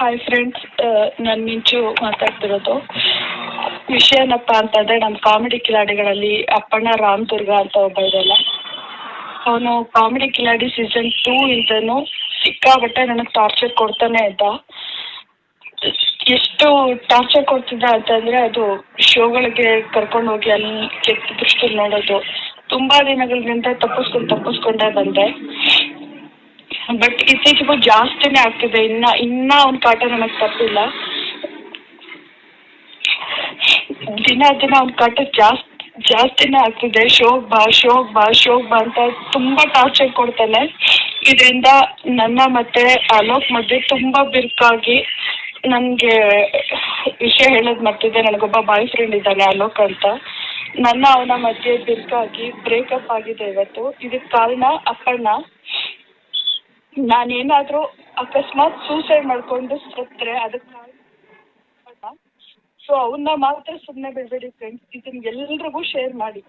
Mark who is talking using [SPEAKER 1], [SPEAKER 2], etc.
[SPEAKER 1] Hi friends ನಾನು ಮಿಂಚು ಮಾತಾಡ್ತಿರೋದು. ವಿಷಯ ಏನಪ್ಪ ಅಂತಂದರೆ ನಮ್ಮ ಕಾಮಿಡಿ ಕಿಲಾಡಿಗಳಲ್ಲಿ ಅಪ್ಪಣ್ಣ ರಾಮದುರ್ಗ ಅಂತ ಒಬ್ಬ ಇದಲ್ಲ ಅವನು ಕಾಮಿಡಿ ಕಿಲಾಡಿ ಸೀಸನ್ ಟೂ ಇಂದನು ಸಿಕ್ಕಾಪಟ್ಟೆ ನನಗೆ ಟಾರ್ಚರ್ ಕೊಡ್ತಾನೆ ಇದ್ದ ಎಷ್ಟು ಟಾರ್ಚರ್ ಕೊಡ್ತಿದ್ದ ಅಂತಂದ್ರೆ ಅದು ಶೋಗಳಿಗೆ ಕರ್ಕೊಂಡು ಹೋಗಿ ಅಲ್ಲಿ ಕೆಟ್ಟ ದೃಷ್ಟಿ ನೋಡೋದು. ತುಂಬಾ ದಿನಗಳಿಂದ ತಪ್ಪಿಸ್ಕೊಂಡು ತಪ್ಪಿಸ್ಕೊಂಡೇ ಬಂದೆ. ಬಟ್ ಇತ್ತೀಚೆಗೂ ಜಾಸ್ತಿನೇ ಆಗ್ತಿದೆ. ಇನ್ನ ಇನ್ನ ಅವ್ನ ಕಾಟ ನನಗೆ ತಪ್ಪಿಲ್ಲ. ದಿನ ದಿನ ಅವ್ನ ಕಾಟ ಜಾಸ್ತಿ ಜಾಸ್ತಿನೇ ಆಗ್ತಿದೆ. ಶೋಕ್ ಬಾ ಶೋಕ್ ಬಾ ಶೋಕ್ ಬಾ ಅಂತ ತುಂಬಾ ಟಾರ್ಚರ್ ಕೊಡ್ತಾನೆ. ಇದರಿಂದ ನನ್ನ ಮತ್ತೆ ಅಲೋಕ್ ಮಧ್ಯೆ ತುಂಬಾ ಬಿರುಕಾಗಿ ನನಗೆ ವಿಷಯ ಹೇಳೋದು ಮತ್ತಿದೆ ನನಗೊಬ್ಬ ಬಾಯ್ ಫ್ರೆಂಡ್ ಇದ್ದಾನೆ ಅಲೋಕ್ ಅಂತ. ನನ್ನ ಅವನ ಮಧ್ಯೆ ಬಿರುಕಾಗಿ ಬ್ರೇಕಪ್ ಆಗಿದೆ ಇವತ್ತು. ಇದಕ್ಕೆ ಕಾರಣ ಅಪ್ಪಣ್ಣ. ನಾನೇನಾದರೂ ಅಕಸ್ಮಾತ್ ಸೂಸೈಡ್ ಮಾಡ್ಕೊಂಡು ಸತ್ತರೆ, ಅದಕ್ಕೆ ಸೊ ಅವನ್ನ ಮಾತ್ರ ಸುಮ್ಮನೆ ಬಿಡಬೇಡಿ ಫ್ರೆಂಡ್ಸ್ ಇದನ್ನ ಎಲ್ರಿಗೂ ಶೇರ್ ಮಾಡಿ.